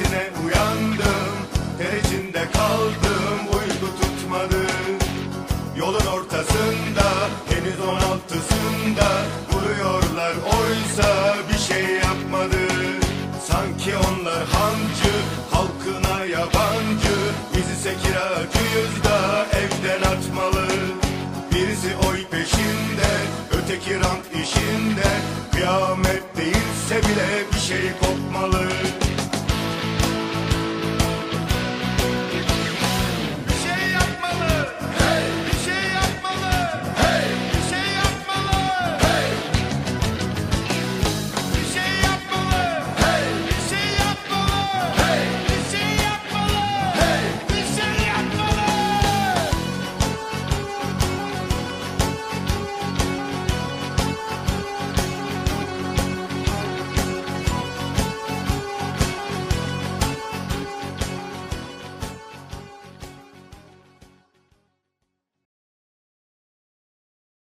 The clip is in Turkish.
sesine uyandım. Tercinde kaldım uyku tutmadı. Yolun ortasında henüz on altısında Vuruyorlar oysa bir şey yapmadı. Sanki onlar hancı halkına yabancı. Biz ise kiracıyız da evden atmalı. Birisi oy peşinde öteki rant işinde. Kıyamet değilse bile bir şey kopmalı.